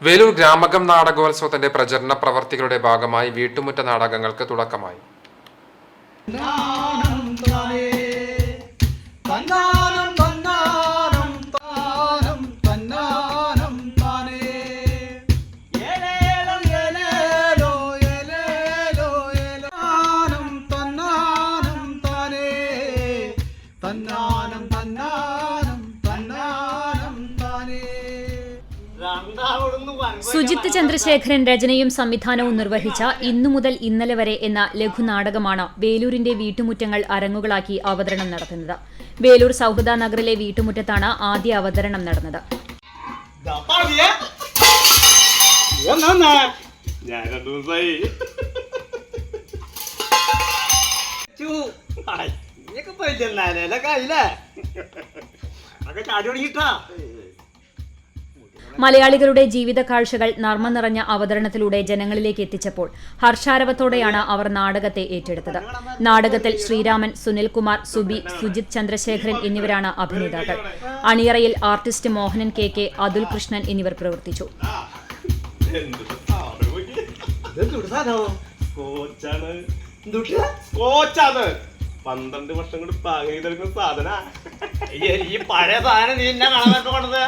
വേലൂർ ഗ്രാമകം നാടകോത്സവത്തിന്റെ പ്രചരണ പ്രവർത്തികളുടെ ഭാഗമായി വീട്ടുമുറ്റ നാടകങ്ങൾക്ക് തുടക്കമായി. തന്നാനം തന്നാനം സുജിത്ത് ചന്ദ്രശേഖരൻ രചനയും സംവിധാനവും നിർവഹിച്ച ഇന്നു മുതൽ ഇന്നലെ വരെ എന്ന ലഘുനാടകമാണ് വേലൂരിന്റെ വീട്ടുമുറ്റങ്ങൾ അരങ്ങുകളാക്കി അവതരണം നടത്തുന്നത്. വേലൂർ സൗഹൃദ നഗറിലെ വീട്ടുമുറ്റത്താണ് ആദ്യ അവതരണം നടന്നത്. ചാടി തുടങ്ങിട്ടാ മലയാളികളുടെ ജീവിത കാഴ്ചകൾ നർമ്മ നിറഞ്ഞ അവതരണത്തിലൂടെ ജനങ്ങളിലേക്ക് എത്തിച്ചപ്പോൾ ഹർഷാരവത്തോടെയാണ് അവർ നാടകത്തെ ഏറ്റെടുത്തത്. നാടകത്തിൽ ശ്രീരാമൻ സുനിൽകുമാർ സുബി സുജിത് ചന്ദ്രശേഖരൻ എന്നിവരാണ് അഭിനേതാക്കൾ. അണിയറയിൽ artist Mohanan K K Athul Krishnan എന്നിവർ പ്രവർത്തിച്ചു. പന്ത്രണ്ട് വർഷം കൂടി പാകം ചെയ്തെടുക്കുന്ന സാധന. ഈ പഴയ സാധനം നീ എന്നെ കാണാൻ കൊണ്ടത്?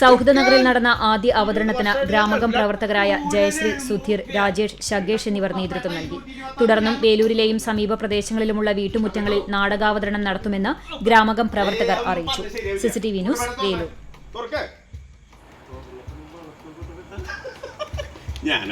സൗഹൃദ നഗറിൽ നടന്ന ആദ്യ അവതരണത്തിന് ഗ്രാമകം പ്രവർത്തകരായ ജയശ്രീ സുധീർ രാജേഷ് ശഗേഷ് എന്നിവർ നേതൃത്വം നൽകി. തുടർന്നും വേലൂരിലെയും സമീപ പ്രദേശങ്ങളിലുമുള്ള വീട്ടുമുറ്റങ്ങളിൽ നാടകാവതരണം നടത്തുമെന്ന് ഗ്രാമകം പ്രവർത്തകർ അറിയിച്ചു. CCTV news Velur. ഞാൻ